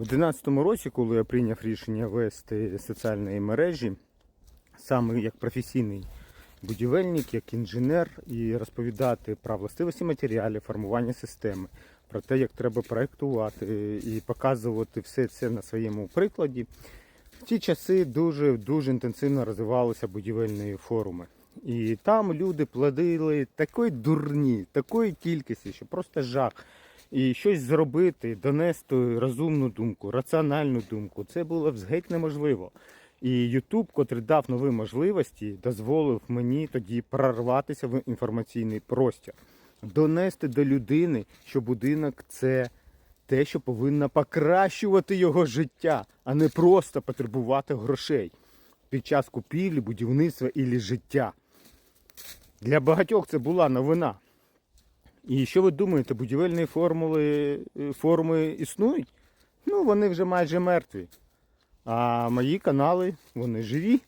У 2011 році, коли я прийняв рішення вести соціальні мережі, саме як професійний будівельник, як інженер, і розповідати про властивості матеріалів, формування системи, про те, як треба проектувати і показувати все це на своєму прикладі. В ті часи дуже дуже інтенсивно розвивалися будівельні форуми. І там люди плодили такої дурні, такої кількості, що просто жах. І щось зробити, донести розумну думку, раціональну думку, це було геть неможливо. І Ютуб, котрий дав нові можливості, дозволив мені тоді прорватися в інформаційний простір, донести до людини, що будинок це те, що повинно покращувати його життя, а не просто потребувати грошей під час купівлі, будівництва і життя. Для багатьох це була новина. І що ви думаєте, будівельні формули, е, форми існують? Ну, вони вже майже мертві. А мої канали, вони живі.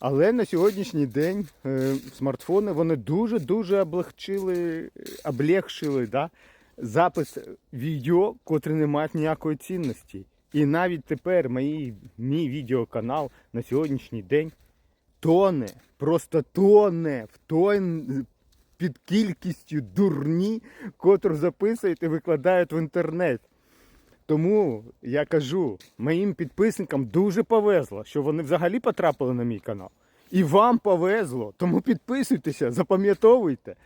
Але на сьогоднішній день е, смартфони вони дуже-дуже облегчили, облегшили да, запис відео, котрі не мають ніякої цінності. І навіть тепер мій, мій відеоканал на сьогоднішній день тоне, просто тоне в той під кількістю дурні, котру записують і викладають в інтернет. Тому я кажу, моїм підписникам дуже повезло, що вони взагалі потрапили на мій канал. І вам повезло, тому підписуйтеся, запам'ятовуйте.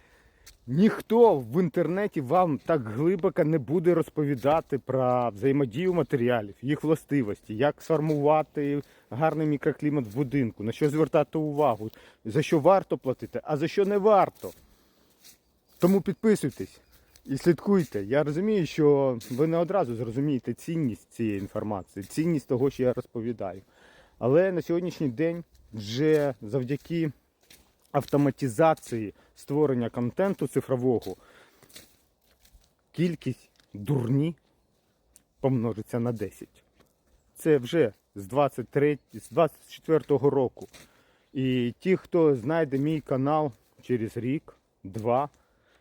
Ніхто в інтернеті вам так глибоко не буде розповідати про взаємодію матеріалів, їх властивості, як сформувати гарний мікроклімат в будинку, на що звертати увагу, за що варто платити, а за що не варто. Тому підписуйтесь і слідкуйте. Я розумію, що ви не одразу зрозумієте цінність цієї інформації, цінність того, що я розповідаю. Але на сьогоднішній день вже завдяки автоматизації створення контенту цифрового кількість дурні помножиться на 10. Це вже з 23, з 24 року. І ті, хто знайде мій канал через рік, два,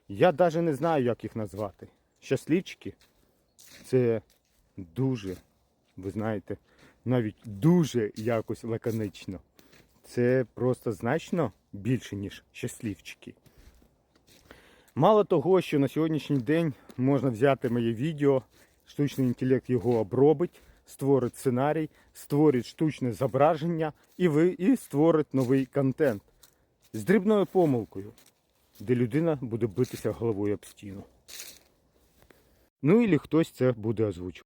я навіть не знаю, як їх назвати. Щасливчики це дуже, ви знаєте, навіть дуже якось лаконично. Це просто значно більше, ніж щасливчики. Мало того, що на сьогоднішній день можна взяти моє відео, штучний інтелект його обробить, створить сценарій, створить штучне зображення і ви і створить новий контент з дрібною помилкою, де людина буде битися головою об стіну. Ну і хтось це буде озвучувати.